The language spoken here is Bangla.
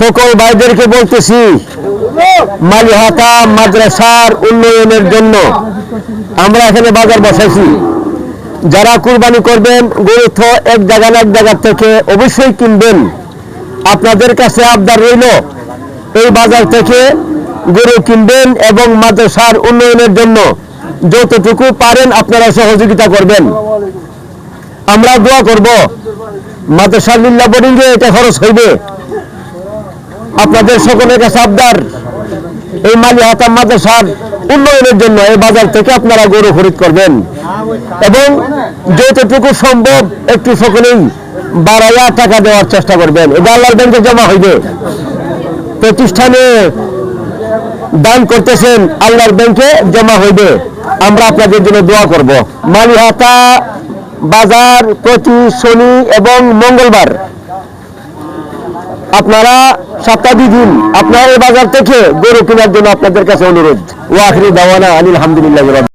সকল ভাইদেরকে বলতেছি, মালিহাতা মাদ্রাসার উন্নয়নের জন্য আমরা এখানে বাজার বসাইছি। যারা কুরবানি করবেন গরু তো এক জায়গা এক জায়গা থেকে অবশ্যই কিনবেন। আপনাদের কাছে আবদার রইল, এই বাজার থেকে গরু কিনবেন এবং মাদ্রাসার উন্নয়নের জন্য যতটুকু পারেন আপনারা সহযোগিতা করবেন। আমরা দোয়া করব মাদ্রাসা লিল্লা বোর্ডিংয়ে এটা খরচ হইবে। আপনাদের সকলের কাছে আবদার, এই মালি হাতাম মাদ্রাসার উন্নয়নের জন্য এই বাজার থেকে আপনারা গরু খরিদ করবেন। এবং যতটুকু সম্ভব একটু সকলেই বাড়াইয়া টাকা দেওয়ার চেষ্টা করবেন। এটা আল্লাহর ব্যাংকে জমা হইবে। প্রতিষ্ঠানে দান করতেছেন আল্লাহর ব্যাংকে জমা হইবে। আমরা আপনাদের জন্য দোয়া করব। মালিহাতা বাজার প্রতি শনি এবং মঙ্গলবার। আপনারা সপ্তাহ দিন আপনারা এই বাজার থেকে গরু কেনার জন্য আপনাদের কাছে অনুরোধ। ওয়াখরি দাওয়ানা আনিল হামদুলিল্লাহ